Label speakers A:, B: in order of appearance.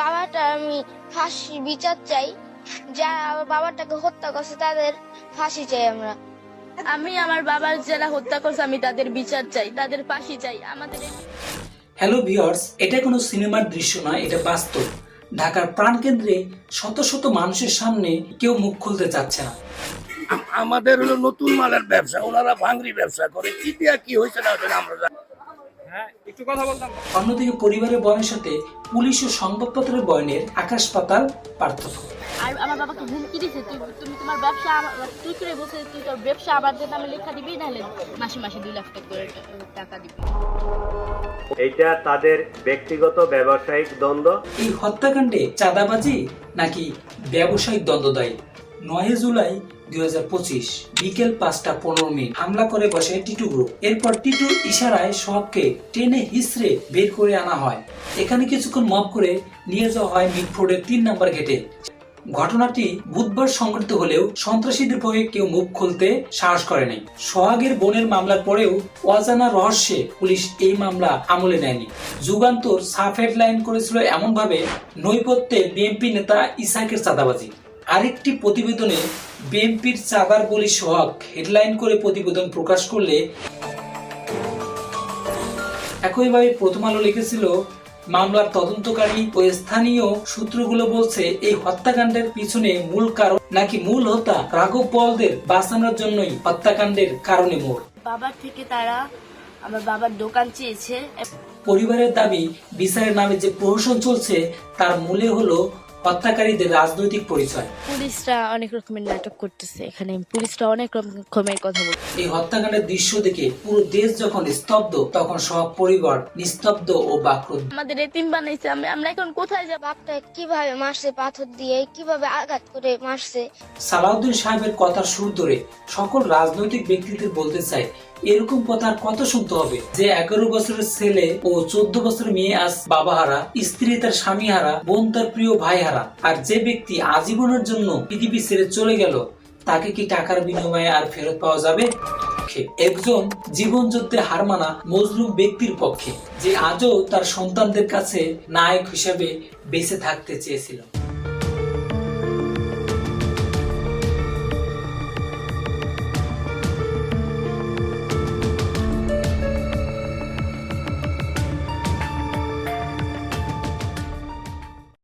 A: বাবাটা আমি ফাঁসি বিচার চাই। যারা আমার বাবাটাকে হত্যা করছে তাদের ফাঁসি চাই আমরা।
B: আমি আমার বাবার যারা হত্যা করছে আমি তাদের বিচার চাই তাদের ফাঁসি চাই আমাদের
C: হ্যালো ভিউয়ার্স এটা কোনো সিনেমার দৃশ্য নয় এটা বাস্তব। ঢাকার প্রাণকেন্দ্রে শত শত মানুষের সামনে কেউ মুখ খুলতে চাচ্ছে না।
D: আমাদের হলো নতুন মালের ব্যবসা ওনারা ভাঙরি ব্যবসা করে। কি দিয়া কি হয়েছে না হয়েছে আমরা জানি না।
C: অন্যদিকে পরিবারের বয়নের সাথে পুলিশ ও সংবাদপত্রের বয়নের আকাশ পাতাল পার্থক্য।
B: আর আমার বাবাকে হুমকি দিছে তুই তুমি তোমার ব্যবসা তুই করে বলছে তুই তোর ব্যবসা আমাদের নামে লেখা দিবি নাহলে মাসে মাসে দুই লাখ টাকা টাকা দিবি।
E: এইটা তাদের ব্যক্তিগত ব্যবসায়িক দ্বন্দ্ব।
C: এই হত্যাকাণ্ডে চাঁদাবাজি নাকি ব্যবসায়িক দ্বন্দ্ব দায়ী নয় জুলাই দুই হাজার পঁচিশ, বিকেল পাঁচটা পনেরো মিনিট। হামলা করে বসে টিটু গ্রুপ। এরপর টিটুর ইশারায় টেনে হিসড়ে বের করে আনা হয়। এখানে কিছুক্ষণ মপ করে নিয়ে যাওয়া হয় তিন গেটে। ঘটনাটি বুধবার সংঘটিত হলেও সন্ত্রাসীদের ভয়ে কেউ মুখ খুলতে সাহস করেনি সোহাগের বোনের মামলার পরেও অজানা রহস্যে পুলিশ এই মামলা আমলে নেয়নি। যুগান্তর সাফ হেডলাইন করেছিল এমন ভাবে নৈপথ্যে বিএনপি নেতা ইসাকের চাঁদাবাজি। আরেকটি প্রতিবেদনে বিএনপির চাঁদার বলি সোহাগ হেডলাইন করে প্রতিবেদন প্রকাশ করলে একইভাবে প্রথম আলো লিখেছিল মামলার তদন্তকারী ও স্থানীয় সূত্রগুলো বলছে এই হত্যাকাণ্ডের পিছনে মূল কারণ নাকি মূল হত্যা? রাঘব বলদের বাঁচানোর জন্যই হত্যাকাণ্ডের কারণে মোড়।
B: বাবার থেকে তারা আমার বাবার দোকান চেয়েছে।
C: পরিবারের দাবি বিচারের নামে যে প্রহসন চলছে তার মূলে হলো হত্যাকারীদের রাজনৈতিক পরিচয়।
B: পুলিশরা অনেক রকমের নাটক করতেছে এখানে। পুলিশরা অনেক রকমের কথা বলছে
C: এই হত্যাকাণ্ডের দৃশ্য দেখে পুরো দেশ যখন স্তব্ধ তখন সব পরিবার নিস্তব্ধ ও বাক্রুদ্ধ।
B: আমাদের এতিম বানাইছে আমি আমরা এখন কোথায় যাব?
A: বাপটা কীভাবে মারছে পাথর দিয়ে? কীভাবে আঘাত করে মারছে?
C: সালাউদ্দিন সাহেবের কথার সুর ধরে সকল রাজনৈতিক ব্যক্তিদের বলতে চাই এরকম কথা আর কত শুনতে হবে? যে এগারো বছরের ছেলে ও চোদ্দ বছরের মেয়ে আজ বাবা হারা স্ত্রী তার স্বামী হারা বোন তার প্রিয় ভাই হারা আর যে ব্যক্তি আজীবনের জন্য পৃথিবী ছেড়ে চলে গেল, তাকে কি টাকার বিনিময়ে আর ফেরত পাওয়া যাবে? একজন জীবন যুদ্ধে হার মানা মজলুম ব্যক্তির পক্ষে, যে আজও তার সন্তানদের কাছে নায়ক হিসেবে বেঁচে থাকতে চেয়েছিল।